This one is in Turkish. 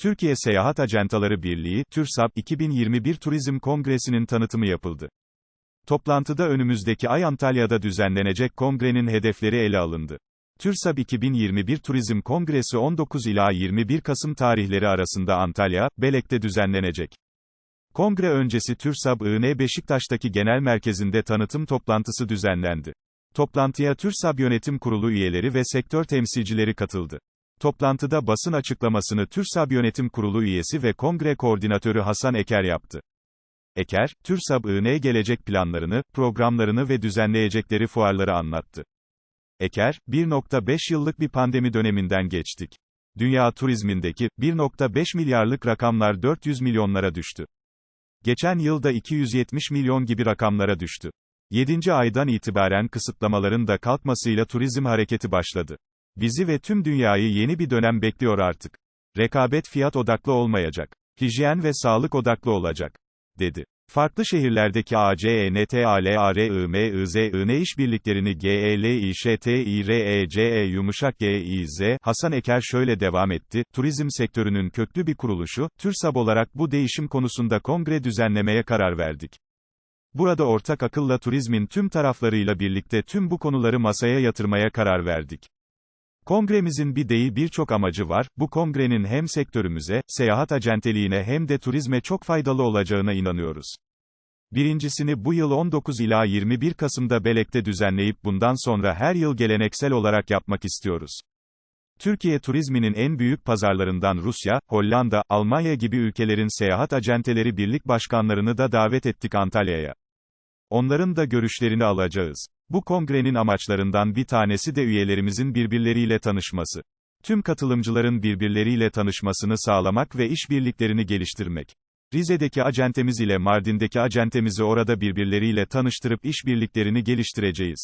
Türkiye Seyahat Ajantaları Birliği, TÜRSAP 2021 Turizm Kongresi'nin tanıtımı yapıldı. Toplantıda önümüzdeki ay Antalya'da düzenlenecek kongrenin hedefleri ele alındı. TÜRSAP 2021 Turizm Kongresi 19 ila 21 Kasım tarihleri arasında Antalya, Belek'te düzenlenecek. Kongre öncesi TÜRSAP IN Beşiktaş'taki genel merkezinde tanıtım toplantısı düzenlendi. Toplantıya TÜRSAP Yönetim Kurulu üyeleri ve sektör temsilcileri katıldı. Toplantıda basın açıklamasını TÜRSAP Yönetim Kurulu üyesi ve kongre koordinatörü Hasan Eker yaptı. Eker, TÜRSAP IN gelecek planlarını, programlarını ve düzenleyecekleri fuarları anlattı. Eker, 1.5 yıllık bir pandemi döneminden geçtik. Dünya turizmindeki 1.5 milyarlık rakamlar 400 milyonlara düştü. Geçen yılda 270 milyon gibi rakamlara düştü. 7. aydan itibaren kısıtlamaların da kalkmasıyla turizm hareketi başladı. Bizi ve tüm dünyayı yeni bir dönem bekliyor artık. Rekabet fiyat odaklı olmayacak. Hijyen ve sağlık odaklı olacak. dedi. Farklı şehirlerdeki ACENTALARIMIZIN işbirliklerini GELİŞTİRECE E yumuşak GİZ, Hasan Eker şöyle devam etti, turizm sektörünün köklü bir kuruluşu, TÜRSAB olarak bu değişim konusunda kongre düzenlemeye karar verdik. Burada ortak akılla turizmin tüm taraflarıyla birlikte tüm bu konuları masaya yatırmaya karar verdik. Kongremizin bir değil birçok amacı var, bu kongrenin hem sektörümüze, seyahat acenteliğine hem de turizme çok faydalı olacağına inanıyoruz. Birincisini bu yıl 19 ila 21 Kasım'da Belek'te düzenleyip bundan sonra her yıl geleneksel olarak yapmak istiyoruz. Türkiye turizminin en büyük pazarlarından Rusya, Hollanda, Almanya gibi ülkelerin seyahat acenteleri birlik başkanlarını da davet ettik Antalya'ya. Onların da görüşlerini alacağız. Bu kongrenin amaçlarından bir tanesi de üyelerimizin birbirleriyle tanışması. Tüm katılımcıların birbirleriyle tanışmasını sağlamak ve işbirliklerini geliştirmek. Rize'deki acentemiz ile Mardin'deki acentemizi orada birbirleriyle tanıştırıp işbirliklerini geliştireceğiz.